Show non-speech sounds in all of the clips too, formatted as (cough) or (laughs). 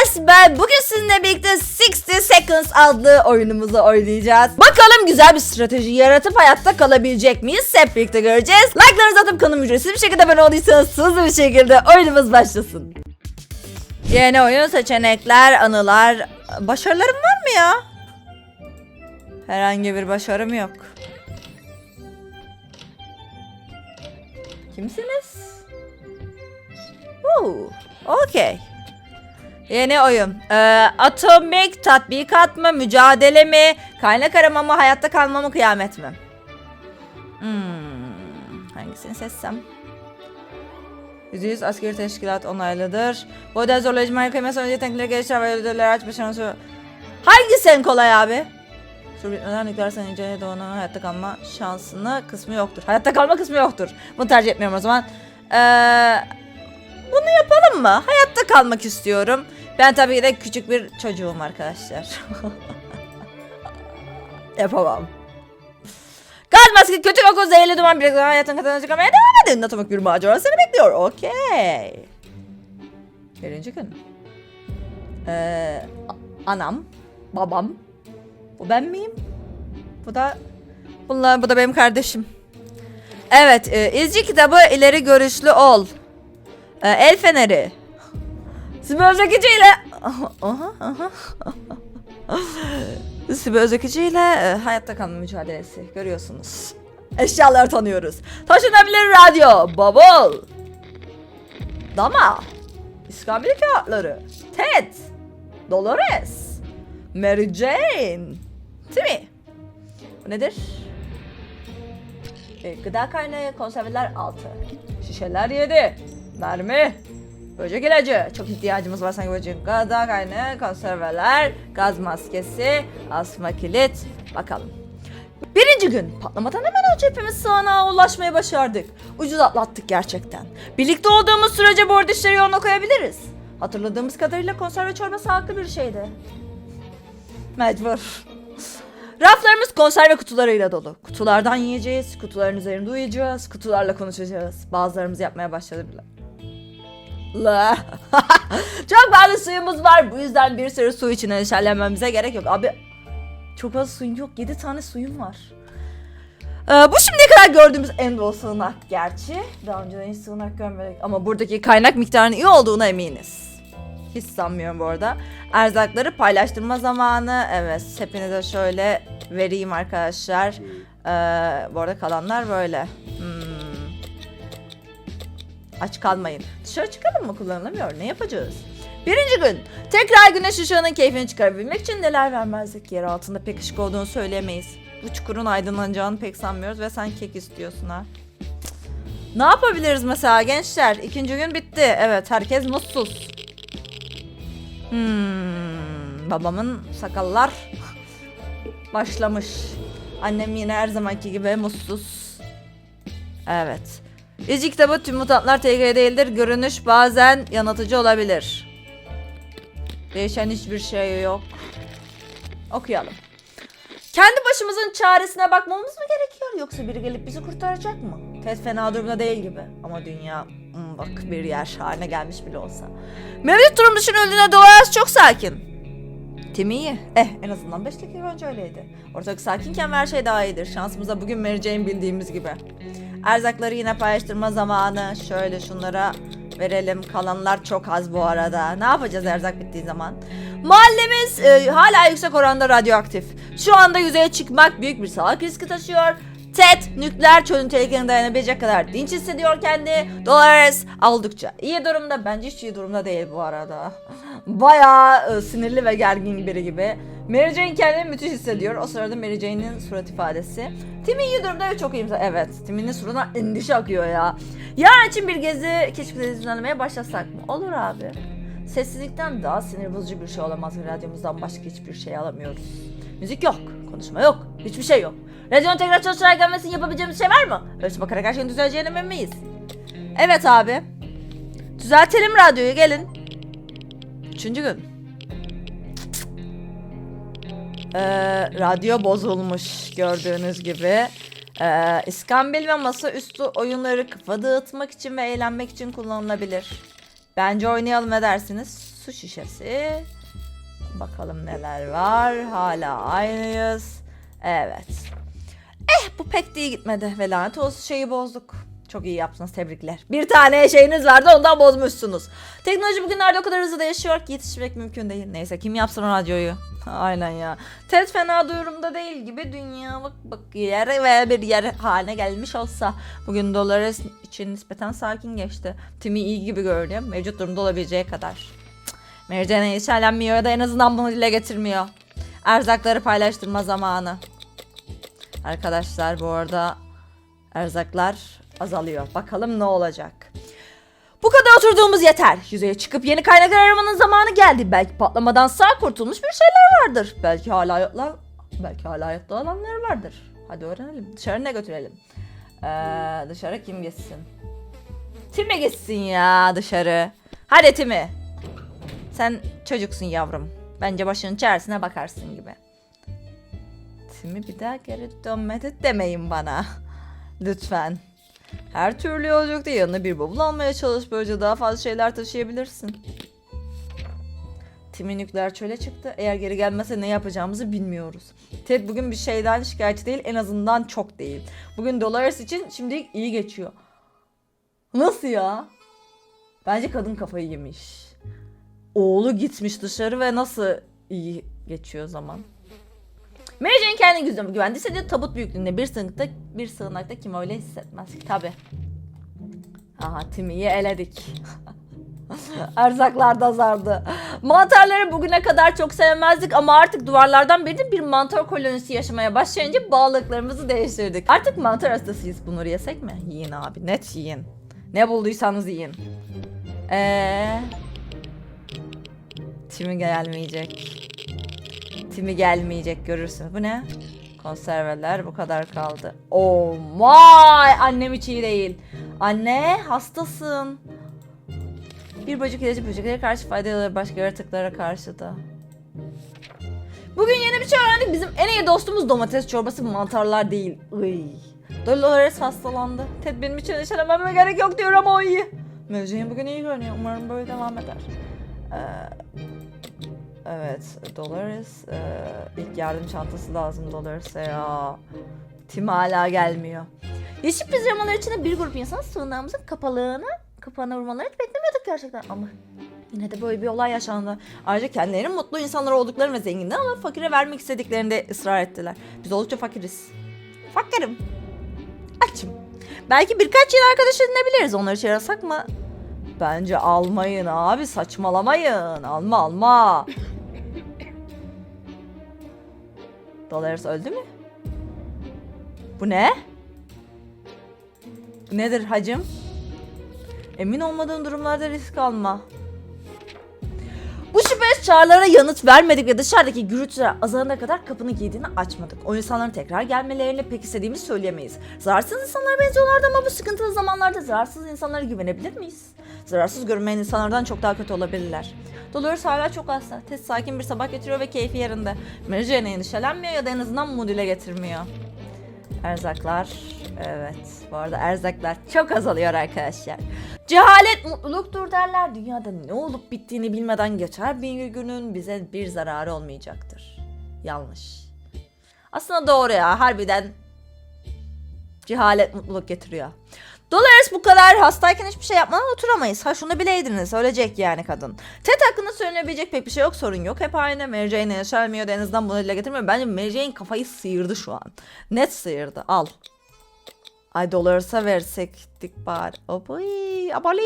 Gamers ben bugün sizinle birlikte 60 Seconds adlı oyunumuzu oynayacağız. Bakalım güzel bir strateji yaratıp hayatta kalabilecek miyiz? Hep birlikte göreceğiz. Like'larınızı atıp kanalıma ücretsiz bir şekilde abone olduysanız hızlı bir şekilde oyunumuz başlasın. Yeni oyun seçenekler, anılar. Başarılarım var mı ya? Herhangi bir başarım yok. Kimsiniz? Oo, okey. Yeni oyun. Ee, atomik tatbikat mı, mücadele mi, kaynak arama mı, hayatta kalma mı, kıyamet mi? Hmm, hangisini seçsem? %100 askeri teşkilat onaylıdır. Bu ödel zorlayıcı marka kıymet sonucu yetenekleri geliştiren ve ödülleri aç başarılı. Hangisi en kolay abi? Sürbitlenen nükleer sanıcıya doğanın hayatta kalma şansını kısmı yoktur. Hayatta kalma kısmı yoktur. Bunu tercih etmiyorum o zaman. Ee, bunu yapalım mı? Hayatta kalmak istiyorum. Ben tabii ki de küçük bir çocuğum arkadaşlar. (laughs) Yapamam. Gaz maske, kötü koku, zehirli duman bir hayatın katına çıkarmaya devam edin. Atomik bir macera seni bekliyor. Okey. Birinci gün. Ee, anam, babam. Bu ben miyim? Bu da bunlar bu da benim kardeşim. Evet, e, izci kitabı ileri görüşlü ol. E, el feneri. Sibel Özekici ile aha, aha. Sibel Özekici ile e, hayatta kalma mücadelesi görüyorsunuz. Eşyaları tanıyoruz. Taşınabilir radyo, bavul. Dama. İskambil kağıtları. Ted. Dolores. Mary Jane. Timmy. Bu nedir? E, gıda kaynağı konserveler 6. Şişeler 7. Mermi. Böcek ilacı. Çok ihtiyacımız var sanki böcek. Gıda kaynağı konserveler. Gaz maskesi. Asma kilit. Bakalım. Birinci gün patlamadan hemen önce hepimiz sığınağa ulaşmayı başardık. Ucuz atlattık gerçekten. Birlikte olduğumuz sürece bu arada işleri yoluna koyabiliriz. Hatırladığımız kadarıyla konserve çorbası haklı bir şeydi. Mecbur. Raflarımız konserve kutularıyla dolu. Kutulardan yiyeceğiz, kutuların üzerinde uyuyacağız, kutularla konuşacağız. Bazılarımız yapmaya başladı bile. La. (laughs) çok fazla suyumuz var. Bu yüzden bir sürü su için endişelenmemize gerek yok. Abi çok az suyun yok. 7 tane suyum var. Ee, bu şimdiye kadar gördüğümüz en bol sığınak gerçi. Daha önceden hiç sığınak görmedik. Ama buradaki kaynak miktarının iyi olduğuna eminiz. Hiç sanmıyorum bu arada. Erzakları paylaştırma zamanı. Evet hepinize şöyle vereyim arkadaşlar. Ee, bu arada kalanlar böyle. Hmm. Aç kalmayın. Dışarı çıkalım mı kullanılamıyor? Ne yapacağız? Birinci gün. Tekrar güneş ışığının keyfini çıkarabilmek için neler vermezdik? Yer altında pek ışık olduğunu söyleyemeyiz. Bu çukurun aydınlanacağını pek sanmıyoruz ve sen kek istiyorsun ha. Ne yapabiliriz mesela gençler? İkinci gün bitti. Evet herkes mutsuz. Hmm, babamın sakallar (laughs) başlamış. Annem yine her zamanki gibi mutsuz. Evet. İzci kitabı tüm mutantlar tehlikeli değildir. Görünüş bazen yanıltıcı olabilir. Değişen hiçbir şey yok. Okuyalım. Kendi başımızın çaresine bakmamız mı gerekiyor yoksa biri gelip bizi kurtaracak mı? Ted fena durumda değil gibi ama dünya hmm, bak bir yer haline gelmiş bile olsa. Mevcut durum düşünüldüğünde Dolores çok sakin. Tim iyi. Eh en azından 5 dakika önce öyleydi. Ortalık sakinken her şey daha iyidir. Şansımıza bugün Mary Jane bildiğimiz gibi. Erzakları yine paylaştırma zamanı. Şöyle şunlara verelim. Kalanlar çok az bu arada. Ne yapacağız erzak bittiği zaman? Mahallemiz e, hala yüksek oranda radyoaktif. Şu anda yüzeye çıkmak büyük bir sağlık riski taşıyor. Ted nükleer çölün tehlikelerine dayanabilecek kadar dinç hissediyor kendi. Dolores oldukça iyi durumda. Bence hiç iyi durumda değil bu arada. (laughs) Bayağı e, sinirli ve gergin biri gibi. Mary Jane kendini müthiş hissediyor. O sırada Mary Jane'in surat ifadesi. Timmy iyi durumda ve çok iyiyim. Evet, Timmy'nin suratına endişe akıyor ya. Yarın için bir gezi keşfede düzenlemeye başlasak mı? Olur abi. Sessizlikten daha sinir bozucu bir şey olamaz radyomuzdan başka hiçbir şey alamıyoruz. Müzik yok, konuşma yok, hiçbir şey yok. Radyonun tekrar çalışarak gelmesini yapabileceğimiz şey var mı? Ölçü bakarak her şeyin düzeleceğine emin miyiz? Evet abi. Düzeltelim radyoyu gelin. Üçüncü gün. Ee, radyo bozulmuş gördüğünüz gibi. Ee, iskambil ve masaüstü oyunları kafa dağıtmak için ve eğlenmek için kullanılabilir. Bence oynayalım edersiniz. su şişesi. Bakalım neler var. Hala aynıyız. Evet. Eh bu pek de iyi gitmedi. Ve lanet olsun şeyi bozduk. Çok iyi yaptınız tebrikler. Bir tane şeyiniz vardı ondan bozmuşsunuz. Teknoloji bugünlerde o kadar hızlı değişiyor ki yetişmek mümkün değil. Neyse kim yapsın radyoyu? (laughs) Aynen ya. Ted fena durumda değil gibi dünya bak bak yere ve bir yer haline gelmiş olsa. Bugün Dolores için nispeten sakin geçti. Timmy iyi gibi görünüyor. Mevcut durumda olabileceği kadar. Jane endişelenmiyor ya da en azından bunu dile getirmiyor. Erzakları paylaştırma zamanı. Arkadaşlar bu arada erzaklar azalıyor. Bakalım ne olacak. Bu kadar oturduğumuz yeter. Yüzeye çıkıp yeni kaynaklar aramanın zamanı geldi. Belki patlamadan sağ kurtulmuş bir şeyler vardır. Belki hala hayatta, belki hala hayatta olanlar vardır. Hadi öğrenelim. Dışarı ne götürelim? Ee, dışarı kim gitsin? Tim'e gitsin ya dışarı. Hadi Tim'i. Sen çocuksun yavrum. Bence başının çaresine bakarsın gibi. Tim'i bir daha geri dönmedi demeyin bana. (laughs) Lütfen. Her türlü yolculukta yanına bir bavul almaya çalış. Böylece daha fazla şeyler taşıyabilirsin. Tim'in nükleer çöle çıktı. Eğer geri gelmezse ne yapacağımızı bilmiyoruz. Ted bugün bir şeyden şikayetçi değil. En azından çok değil. Bugün Dolores için şimdilik iyi geçiyor. Nasıl ya? Bence kadın kafayı yemiş. Oğlu gitmiş dışarı ve nasıl iyi geçiyor zaman. Mary Jane kendi güzel güvende hissediyor. Tabut büyüklüğünde bir sığınakta, bir sığınakta kim öyle hissetmez. Tabi. Aha Timmy'yi eledik. (laughs) Erzaklar da azaldı. Mantarları bugüne kadar çok sevmezdik ama artık duvarlardan birinde bir mantar kolonisi yaşamaya başlayınca bağlılıklarımızı değiştirdik. Artık mantar hastasıyız. Bunları yesek mi? Yiyin abi. Net yiyin. Ne bulduysanız yiyin. Eee... Timmy gelmeyecek. Timmy gelmeyecek görürsün. Bu ne? Konserveler bu kadar kaldı. Oh my! Annem hiç iyi değil. Anne hastasın. Bir böcek ilacı böceklere karşı faydalı başka yaratıklara karşı da. Bugün yeni bir şey öğrendik. Bizim en iyi dostumuz domates çorbası mantarlar değil. Iy. Dolores hastalandı. Ted benim için endişelenmeme gerek yok diyor ama o iyi. Mevzu'nun bugün iyi görünüyor. Umarım böyle devam eder. Ee, Evet, Dolores e, ilk yardım çantası lazım Dolores'e ya. Tim hala gelmiyor. Yeşil pijamalar içinde bir grup insan sığınağımızın kapalığını kapağına vurmalarını beklemiyorduk gerçekten ama yine de böyle bir olay yaşandı. Ayrıca kendilerinin mutlu insanlar olduklarını ve zenginler ama fakire vermek istediklerini de ısrar ettiler. Biz oldukça fakiriz. Fakirim. Açım. Belki birkaç yıl arkadaş edinebiliriz. Onları alsak mı? Bence almayın abi saçmalamayın. Alma alma. Dolores öldü mü? Bu ne? Nedir hacım? Emin olmadığın durumlarda risk alma. Bu şüphesiz çağrılara yanıt vermedik ve dışarıdaki gürültüler azalana kadar kapının kilidini açmadık. O insanların tekrar gelmelerini pek istediğimizi söyleyemeyiz. Zararsız insanlara benziyorlardı ama bu sıkıntılı zamanlarda zararsız insanlara güvenebilir miyiz? Zararsız görünmeyen insanlardan çok daha kötü olabilirler. Dolores hala çok hasta. Tez sakin bir sabah getiriyor ve keyfi yerinde. Mary Jane endişelenmiyor ya da en azından modüle getirmiyor. Erzaklar. Evet. Bu arada erzaklar çok azalıyor arkadaşlar. Cehalet mutluluktur derler. Dünyada ne olup bittiğini bilmeden geçer bir günün bize bir zararı olmayacaktır. Yanlış. Aslında doğru ya. Harbiden cehalet mutluluk getiriyor. Dolores bu kadar hastayken hiçbir şey yapmadan oturamayız. Ha şunu bileydiniz. Ölecek yani kadın. Ted hakkında söylenebilecek pek bir şey yok. Sorun yok. Hep aynı. Mary Jane'e yaşarmıyor en azından bunu dile getirmiyor. Bence Mary Jane kafayı sıyırdı şu an. Net sıyırdı. Al. Ay Dolores'a versektik bari. Aboy, abali.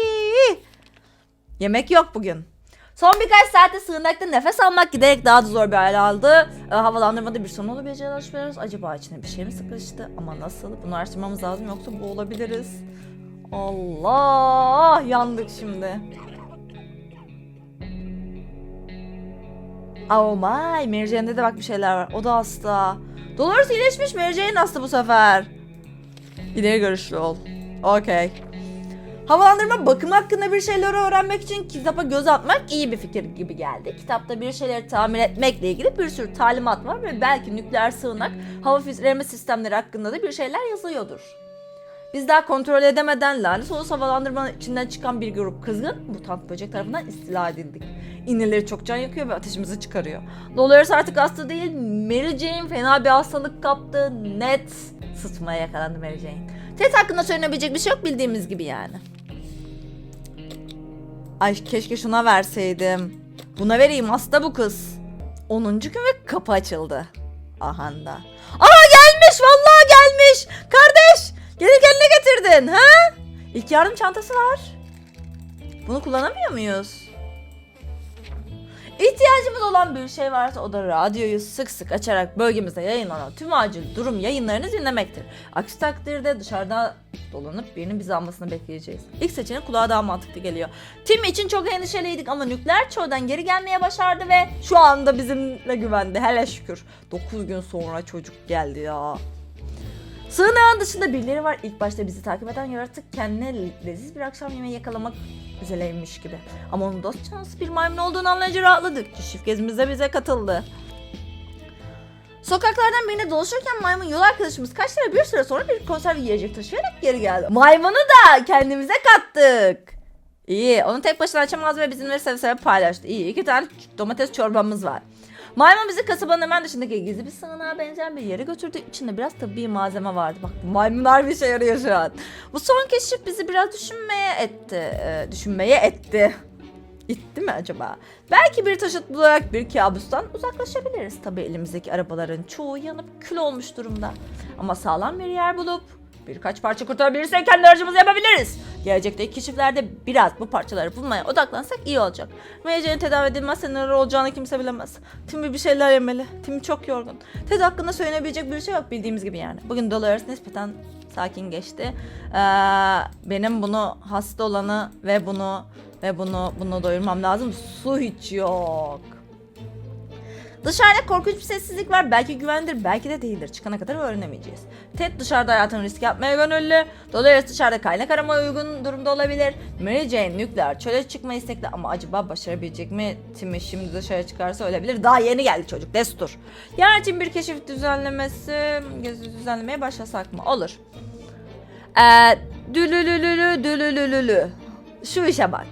Yemek yok bugün. Son birkaç saatte sığınakta nefes almak giderek daha da zor bir hale aldı. E, havalandırmada bir sorun olabileceğini düşünüyoruz. Acaba içine bir şey mi sıkıştı? Ama nasıl? Bunu araştırmamız lazım yoksa boğulabiliriz. Allah! Yandık şimdi. Oh my! Mary Jane'de de bak bir şeyler var. O da hasta. Dolores iyileşmiş. Mary Jane hasta bu sefer. İleri görüşlü ol. Okey. Havalandırma bakım hakkında bir şeyleri öğrenmek için kitapa göz atmak iyi bir fikir gibi geldi. Kitapta bir şeyleri tamir etmekle ilgili bir sürü talimat var ve belki nükleer sığınak, hava filtreleme sistemleri hakkında da bir şeyler yazıyordur. Biz daha kontrol edemeden lanet olası havalandırmanın içinden çıkan bir grup kızgın mutant böcek tarafından istila edildik. İğneleri çok can yakıyor ve ateşimizi çıkarıyor. Dolores artık hasta değil. Mary Jane fena bir hastalık kaptı. Net sıtmaya yakalandı Mary Jane. Ted hakkında söylenebilecek bir şey yok bildiğimiz gibi yani. Ay keşke şuna verseydim. Buna vereyim hasta bu kız. 10. gün ve kapı açıldı. Ahanda. Aa gelmiş vallahi gelmiş. Kardeş geri kendine getirdin ha? İlk yardım çantası var. Bunu kullanamıyor muyuz? İhtiyacımız olan bir şey varsa o da radyoyu sık sık açarak bölgemizde yayınlanan tüm acil durum yayınlarını dinlemektir. Aksi takdirde dışarıda dolanıp birinin bizi almasını bekleyeceğiz. İlk seçenek kulağa daha mantıklı geliyor. Tim için çok endişeliydik ama nükleer çağdan geri gelmeye başardı ve şu anda bizimle güvende. Hele şükür. 9 gün sonra çocuk geldi ya. Sığınağın dışında birileri var. İlk başta bizi takip eden yaratık kendine leziz bir akşam yemeği yakalamak üzereymiş gibi. Ama onun dost canlısı bir maymun olduğunu anlayınca rahatladık. Keşif gezimize bize katıldı. Sokaklardan birine dolaşırken maymun yol arkadaşımız kaç lira bir süre sonra bir konserve yiyecek taşıyarak geri geldi. Maymunu da kendimize kattık. İyi, onu tek başına açamaz ve bizimle seve seve paylaştı. İyi, iki tane domates çorbamız var. Maymun bizi kasabanın hemen dışındaki gizli bir sığınağa benzeyen bir yere götürdü. İçinde biraz tabii malzeme vardı. Bak maymunlar bir şey yarıyor şu an. Bu son keşif bizi biraz düşünmeye etti. Ee, düşünmeye etti. İtti mi acaba? Belki bir taşıt bularak bir kabustan uzaklaşabiliriz. Tabii elimizdeki arabaların çoğu yanıp kül olmuş durumda. Ama sağlam bir yer bulup birkaç parça kurtarabilirsek kendi aracımızı yapabiliriz. Gelecekteki keşiflerde biraz bu parçaları bulmaya odaklansak iyi olacak. Meyce'nin tedavi edilmezse neler olacağını kimse bilemez. Timmy bir şeyler yemeli. Timmy çok yorgun. Ted hakkında söylenebilecek bir şey yok bildiğimiz gibi yani. Bugün Dolores nispeten sakin geçti. Ee, benim bunu hasta olanı ve bunu ve bunu bunu doyurmam lazım. Su hiç yok. Dışarıda korkunç bir sessizlik var. Belki güvendir, belki de değildir. Çıkana kadar öğrenemeyeceğiz. Ted dışarıda hayatını risk yapmaya gönüllü. Dolores dışarıda kaynak aramaya uygun durumda olabilir. Mary Jane nükleer çöle çıkma istekli ama acaba başarabilecek mi? Timmy şimdi dışarı çıkarsa ölebilir. Daha yeni geldi çocuk. Destur. Yarın için bir keşif düzenlemesi, gezi düzenlemeye başlasak mı? Olur. Ee, dülülülülü dülülülülü. Şu işe bak.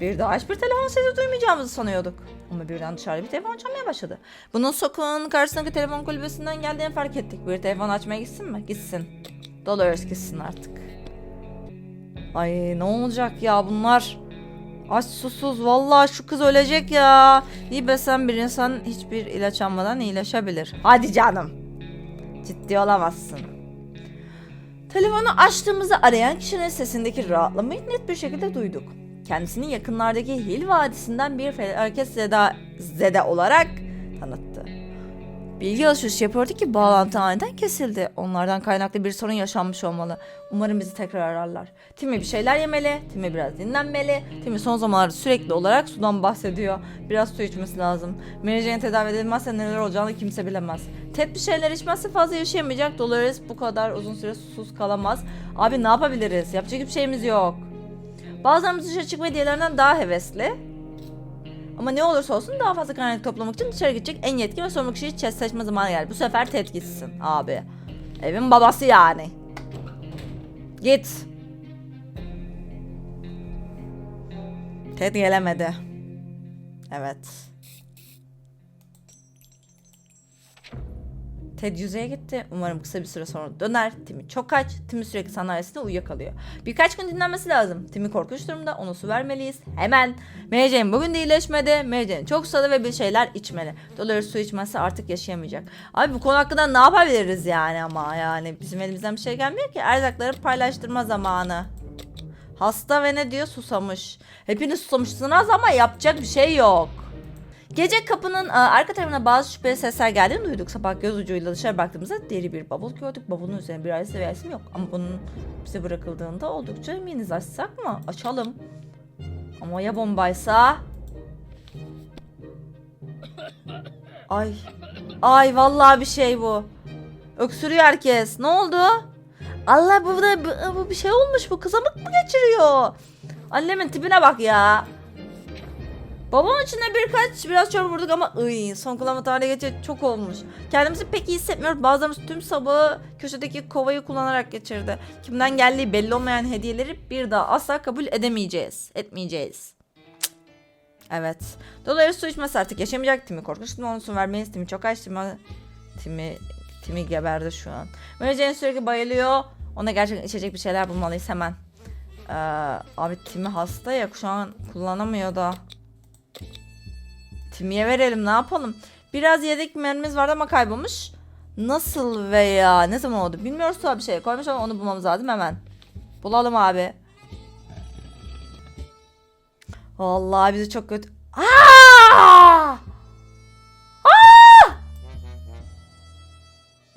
Bir daha hiçbir telefon sesi duymayacağımızı sanıyorduk. Ama birden dışarıda bir telefon çalmaya başladı. Bunun sokağın karşısındaki telefon kulübesinden geldiğini fark ettik. Bir telefon açmaya gitsin mi? Gitsin. Dolores gitsin artık. Ay ne olacak ya bunlar? Aç susuz vallahi şu kız ölecek ya. İyi besen bir insan hiçbir ilaç almadan iyileşebilir. Hadi canım. Ciddi olamazsın. Telefonu açtığımızda arayan kişinin sesindeki rahatlamayı net bir şekilde duyduk. Kendisini yakınlardaki Hil Vadisi'nden bir felaket zeda, zede olarak tanıttı. Bilgi alışverişi yapıyordu ki bağlantı aniden kesildi. Onlardan kaynaklı bir sorun yaşanmış olmalı. Umarım bizi tekrar ararlar. Timmy bir şeyler yemeli, Timmy biraz dinlenmeli. Timmy son zamanlarda sürekli olarak sudan bahsediyor. Biraz su içmesi lazım. Mary Jane tedavi edilmezse neler olacağını kimse bilemez. Ted bir şeyler içmezse fazla yaşayamayacak. Dolores bu kadar uzun süre susuz kalamaz. Abi ne yapabiliriz? Yapacak bir şeyimiz yok. Bazılarımız dışarı çıkma hediyelerinden daha hevesli. Ama ne olursa olsun daha fazla kaynak toplamak için dışarı gidecek en yetkin ve sorumlu kişiyi seçme zamanı geldi. Bu sefer Ted gitsin abi. Evin babası yani. Git. Ted gelemedi. Evet. Ted yüzeye gitti. Umarım kısa bir süre sonra döner. Timmy çok aç. Timmy sürekli sandalyesinde uyuyakalıyor. Birkaç gün dinlenmesi lazım. Timmy korkunç durumda. Ona su vermeliyiz. Hemen. Mary Jane bugün de iyileşmedi. Mary Jane çok susadı ve bir şeyler içmeli. Dolores su içmezse artık yaşayamayacak. Abi bu konu hakkında ne yapabiliriz yani ama yani bizim elimizden bir şey gelmiyor ki. Erzakları paylaştırma zamanı. Hasta ve ne diyor susamış. Hepiniz susamışsınız ama yapacak bir şey yok. Gece kapının e, arka tarafına bazı şüpheli sesler geldiğini duyduk. Sabah göz ucuyla dışarı baktığımızda deri bir bavul gördük. Bavulun üzerine bir ailesi ve isim yok. Ama bunun bize bırakıldığında oldukça eminiz. Açsak mı? Açalım. Ama ya bombaysa? Ay. Ay vallahi bir şey bu. Öksürüyor herkes. Ne oldu? Allah bu bu, bu bir şey olmuş. Bu kızamık mı geçiriyor? Annemin tipine bak ya. Babamın içinde birkaç biraz çorba vurduk ama ıy, son kullanma tarihi geçe çok olmuş. Kendimizi pek iyi hissetmiyoruz. Bazılarımız tüm sabahı köşedeki kovayı kullanarak geçirdi. Kimden geldiği belli olmayan hediyeleri bir daha asla kabul edemeyeceğiz. Etmeyeceğiz. Cık. Evet. Dolayısıyla su içmesi artık yaşamayacak. Timi korkunç. Timi onu su vermeyiz. Timi çok aç. Timi, Timi, Timi geberdi şu an. Mary sürekli bayılıyor. Ona gerçekten içecek bir şeyler bulmalıyız hemen. Ee, abi Timi hasta ya şu an kullanamıyor da. Timi'ye verelim ne yapalım. Biraz yedek mermimiz vardı ama kaybolmuş. Nasıl veya ne zaman oldu bilmiyoruz sonra bir şey koymuş ama onu bulmamız lazım hemen. Bulalım abi. Vallahi bizi çok kötü. Aa! Aa!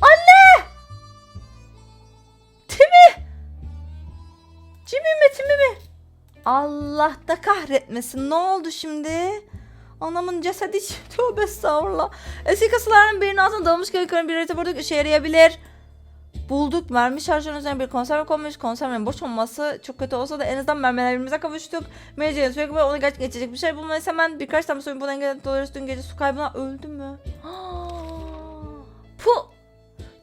Anne! Timi! Timi mi Timi mi? Allah da kahretmesin. Ne oldu şimdi? Anamın cesedi (laughs) tövbe estağfurullah. Eski kasaların birinin altına dalmış kayıkların bir harita bulduk. İşe yarayabilir. Bulduk. Mermi şarjının üzerine bir konserve konmuş. Konservenin boş olması çok kötü olsa da en azından mermilerimize kavuştuk. Jane sürekli böyle onu gerçek geçecek bir şey bulmalıyız. Hemen birkaç tane soyun bunu engelledik. Dolayısıyla dün gece su kaybına öldü mü? (gasps) Pu!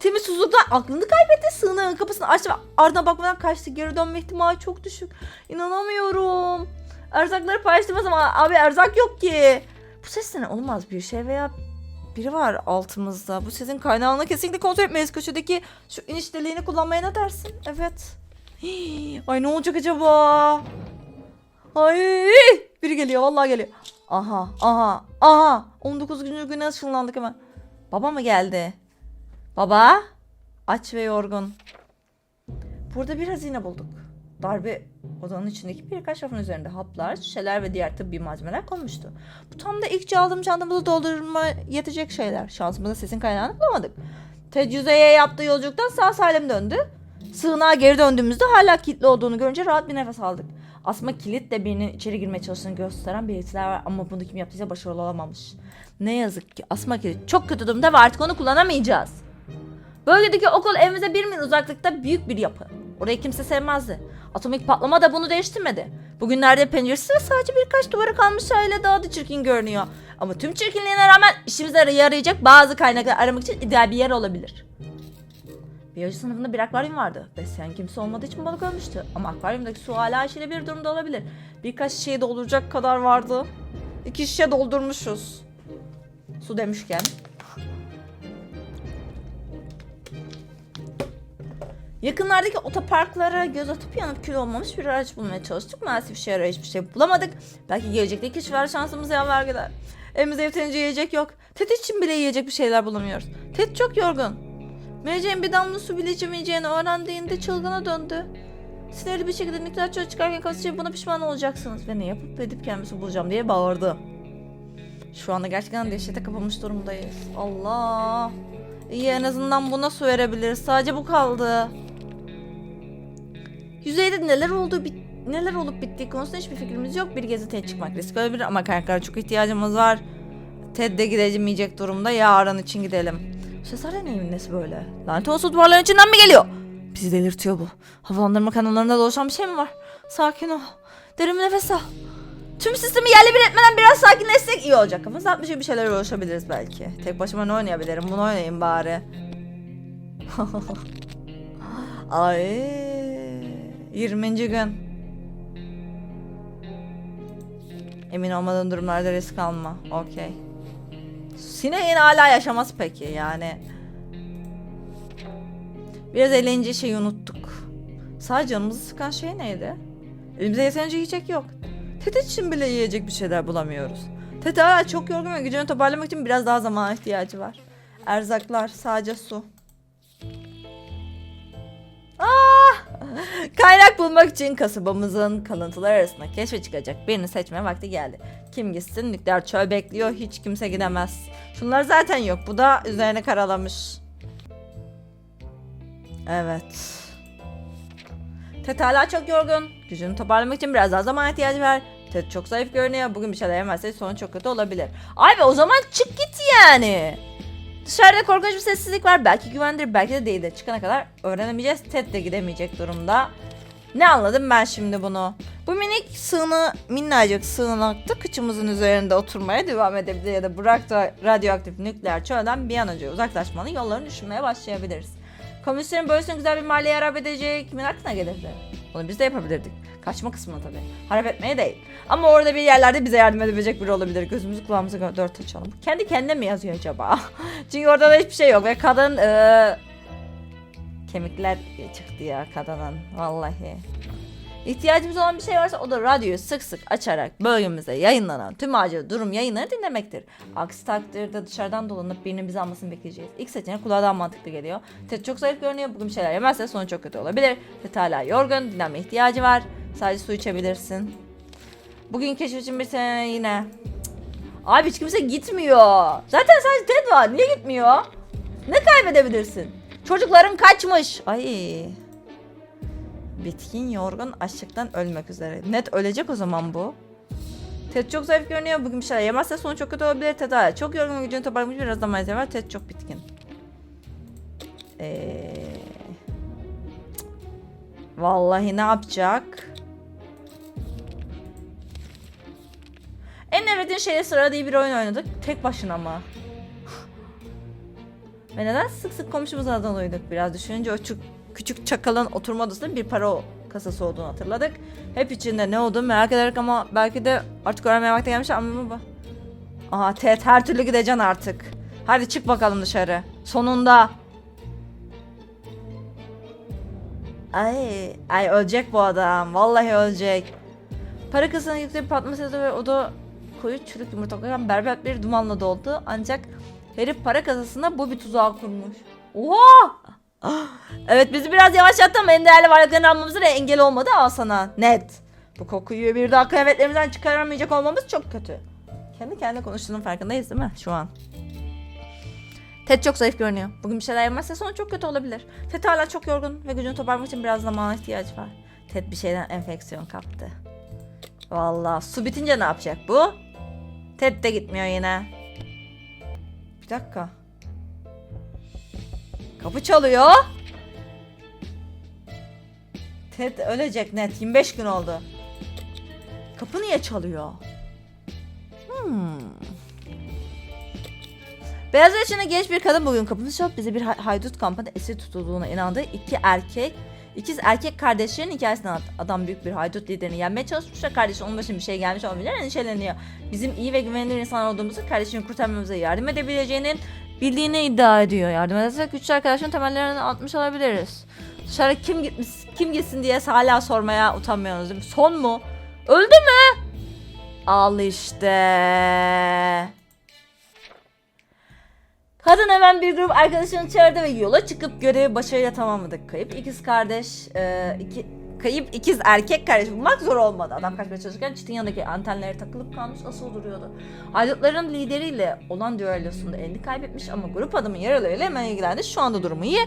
Temi susuzluktan aklını kaybetti. Sığınağın kapısını açtı ve ardına bakmadan kaçtı. Geri dönme ihtimali çok düşük. İnanamıyorum. Erzakları paylaştığımız ama abi erzak yok ki. Bu ses ne? Olmaz bir şey veya biri var altımızda. Bu sesin kaynağını kesinlikle kontrol etmeliyiz. Köşedeki şu iniş deliğini kullanmaya ne dersin? Evet. Ay ne olacak acaba? Ay biri geliyor vallahi geliyor. Aha aha aha 19. güne ışınlandık hemen. Baba mı geldi? Baba aç ve yorgun. Burada bir hazine bulduk. Darbe odanın içindeki birkaç rafın üzerinde haplar, şişeler ve diğer tıbbi malzemeler konmuştu. Bu tam da ilk aldığım çantamızı doldurma yetecek şeyler. Şansımıza sesin kaynağını bulamadık. Ted yüzeye yaptığı yolculuktan sağ salim döndü. Sığınağa geri döndüğümüzde hala kilitli olduğunu görünce rahat bir nefes aldık. Asma kilitle birinin içeri girmeye çalıştığını gösteren belirtiler var ama bunu kim yaptıysa başarılı olamamış. Ne yazık ki asma kilit çok kötü durumda ve artık onu kullanamayacağız. Bölgedeki okul evimize bir mil uzaklıkta büyük bir yapı. Orayı kimse sevmezdi. Atomik patlama da bunu değiştirmedi. Bugünlerde penceresi ve sadece birkaç duvara kalmış haliyle daha da çirkin görünüyor. Ama tüm çirkinliğine rağmen işimize yarayacak bazı kaynaklar aramak için ideal bir yer olabilir. Biyoloji sınıfında bir akvaryum vardı. Besleyen kimse olmadığı için balık ölmüştü. Ama akvaryumdaki su hala işiyle bir durumda olabilir. Birkaç şişeyi dolduracak kadar vardı. İki şişe doldurmuşuz. Su demişken. Yakınlardaki otoparklara göz atıp yanıp kül olmamış bir araç bulmaya çalıştık. Maalesef işe yarar hiçbir şey bulamadık. Belki gelecekte keşifler şansımız yaver gider. Evimizde yeterince yiyecek yok. Ted için bile yiyecek bir şeyler bulamıyoruz. Ted çok yorgun. Mary bir damla su bile içemeyeceğini öğrendiğinde çılgına döndü. Sinirli bir şekilde miktar çöl çıkarken kasıcı buna pişman olacaksınız. Ve ne yapıp edip kendisi bulacağım diye bağırdı. Şu anda gerçekten dehşete kapılmış durumdayız. Allah. İyi en azından buna su verebiliriz. Sadece bu kaldı. Yüzeyde neler olduğu bit neler olup bittiği konusunda hiçbir fikrimiz yok. Bir gezi Ted çıkmak risk olabilir ama kaynaklara çok ihtiyacımız var. Ted de gidemeyecek durumda. Yarın için gidelim. Bu sesler de neyin nesi böyle? Lanet olsun duvarların içinden mi geliyor? Bizi delirtiyor bu. Havalandırma kanallarında dolaşan bir şey mi var? Sakin ol. Derin nefes al. Tüm sistemi yerle bir etmeden biraz sakinleşsek iyi olacak. Kafamız atmış bir şeyler uğraşabiliriz belki. Tek başıma ne oynayabilirim? Bunu oynayayım bari. (laughs) Ay 20. gün. Emin olmadığın durumlarda risk alma. Okey. Sineğin hala yaşamaz peki yani. Biraz eğlence şeyi unuttuk. Sadece canımızı sıkan şey neydi? Elimizde yeterince yiyecek yok. Tete için bile yiyecek bir şeyler bulamıyoruz. Tete hala çok yorgun ve gücünü toparlamak için biraz daha zamana ihtiyacı var. Erzaklar, sadece su. Ah! Kaynak bulmak için kasabamızın kalıntılar arasında keşfe çıkacak birini seçme vakti geldi. Kim gitsin nükleer çöl bekliyor hiç kimse gidemez. Şunlar zaten yok bu da üzerine karalamış. Evet. Ted hala çok yorgun. Gücünü toparlamak için biraz daha zaman ihtiyacı var. Ted çok zayıf görünüyor. Bugün bir şeyler yemezse sonu çok kötü olabilir. Ay be o zaman çık git yani. Dışarıda korkunç bir sessizlik var. Belki güvendir, belki de değildir. Çıkana kadar öğrenemeyeceğiz. Ted de gidemeyecek durumda. Ne anladım ben şimdi bunu? Bu minik sığını, minnacık sığınakta kıçımızın üzerinde oturmaya devam edebilir ya da bırak da radyoaktif nükleer çölden bir an önce uzaklaşmanın yollarını düşünmeye başlayabiliriz. Komünistlerin böylesine güzel bir maliye harap edecek kimin aklına gelirdi? Bunu biz de yapabilirdik. Kaçma kısmına tabii. Harap etmeye değil. Ama orada bir yerlerde bize yardım edebilecek biri olabilir. Gözümüzü kulağımızı dört açalım. Kendi kendine mi yazıyor acaba? (laughs) Çünkü orada da hiçbir şey yok ve kadın eee, kemikler çıktı ya kadının vallahi. İhtiyacımız olan bir şey varsa o da radyoyu sık sık açarak bölgemizde yayınlanan tüm acil durum yayınları dinlemektir. Aksi takdirde dışarıdan dolanıp birinin bizi almasını bekleyeceğiz. İlk seçenek kulağa daha mantıklı geliyor. Ted çok zayıf görünüyor. Bugün bir şeyler yemezse sonu çok kötü olabilir. Ted hala yorgun. Dinlenme ihtiyacı var. Sadece su içebilirsin. Bugün keşif için bir sene yine. Abi hiç kimse gitmiyor. Zaten sadece Ted var. Niye gitmiyor? Ne kaybedebilirsin? Çocukların kaçmış. Ay. Bitkin, yorgun, açlıktan ölmek üzere. Net ölecek o zaman bu. Ted çok zayıf görünüyor. Bugün bir şeyler yemezse sonu çok kötü olabilir. Ted hala çok yorgun gücünü toparlamış biraz da malzeme var. Ted çok bitkin. Ee, vallahi ne yapacak? En nefretin şeyle sıra diye bir oyun oynadık. Tek başına mı? Ve neden sık sık komşumuzlardan duyduk biraz düşününce o çu- küçük çakalın oturma odasında bir para kasası olduğunu hatırladık. Hep içinde ne olduğunu merak ederek ama belki de artık öğrenmeye vakti gelmiş ama bu. Aha Ted her türlü gideceksin artık. Hadi çık bakalım dışarı. Sonunda. Ay, ay ölecek bu adam. Vallahi ölecek. Para kasasının yüksek bir patlama ve o da koyu çürük yumurta koyan berbat bir dumanla doldu. Ancak herif para kasasına bu bir tuzağı kurmuş. Oha! Evet bizi biraz yavaşlattı ama en değerli varlıklarını almamıza da engel olmadı al sana. Net. Bu kokuyu bir daha kıyafetlerimizden çıkaramayacak olmamız çok kötü. Kendi kendine konuştuğunun farkındayız değil mi şu an? Ted çok zayıf görünüyor. Bugün bir şeyler yemezse sonu çok kötü olabilir. Ted hala çok yorgun ve gücünü toparlamak için biraz zamana ihtiyacı var. Ted bir şeyden enfeksiyon kaptı. Vallahi su bitince ne yapacak bu? Ted de gitmiyor yine. Dakika. Kapı çalıyor. Ted ölecek net. 25 gün oldu. Kapı niye çalıyor? Hmm. Beyaz yaşına genç bir kadın bugün kapımızı çalıp bize bir hay- haydut kampında esir tutulduğuna inandığı iki erkek İkiz erkek kardeşlerin hikayesini anlattı. Adam büyük bir haydut liderini yenmeye çalışmış ve kardeşi onun başına bir şey gelmiş olabilir endişeleniyor. Bizim iyi ve güvenilir insanlar olduğumuzu kardeşini kurtarmamıza yardım edebileceğinin bildiğini iddia ediyor. Yardım edersek güçlü arkadaşın temellerini atmış olabiliriz. Dışarı kim gitmiş, kim gitsin diye hala sormaya utanmıyorsunuz? Son mu? Öldü mü? Al işte. Kadın hemen bir grup arkadaşını çağırdı ve yola çıkıp görevi başarıyla tamamladık. Kayıp ikiz kardeş, e, iki, kayıp ikiz erkek kardeş bulmak zor olmadı. Adam kaçmaya çalışırken çitin yanındaki antenlere takılıp kalmış asıl duruyordu. Haydutların lideriyle olan düellosunda elini kaybetmiş ama grup adamın yaralarıyla hemen ilgilendi. Şu anda durumu iyi.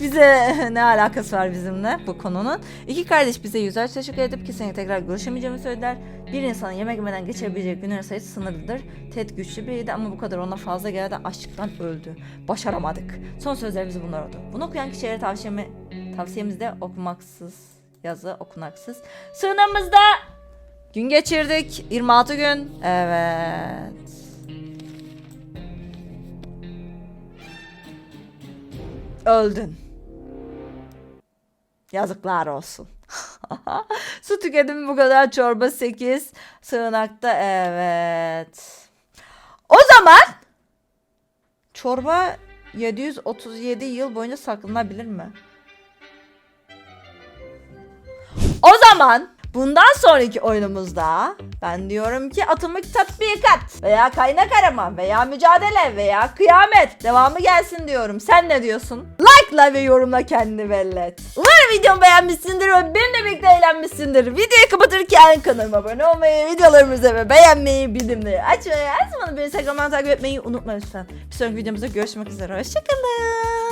Bize (laughs) ne alakası var bizimle bu konunun? İki kardeş bize yüzler teşekkür edip kesinlikle tekrar görüşemeyeceğimi söylediler. Bir insanın yemek yemeden geçebileceği günlerin sayısı sınırlıdır. Ted güçlü biriydi ama bu kadar ona fazla geldi açlıktan öldü. Başaramadık. Son sözlerimiz bunlar oldu. Bunu okuyan kişilere tavsiyemi, tavsiyemizde okumaksız yazı okunaksız. Sığınımızda gün geçirdik. 26 gün. Evet. Öldün. Yazıklar olsun. (laughs) Su tüketimi bu kadar çorba 8. Sığınakta evet. O zaman çorba 737 yıl boyunca saklanabilir mi? O zaman bundan sonraki oyunumuzda ben diyorum ki atımlık tatbikat veya kaynak arama veya mücadele veya kıyamet devamı gelsin diyorum. Sen ne diyorsun? Like'la ve yorumla kendini belli et. Umarım videomu beğenmişsindir ve benimle birlikte eğlenmişsindir. Videoyu kapatırken kanalıma abone olmayı, videolarımızı ve beğenmeyi, bildirimleri açmayı, her zaman beni Instagram'dan takip etmeyi unutma lütfen. Bir sonraki videomuzda görüşmek üzere. Hoşçakalın.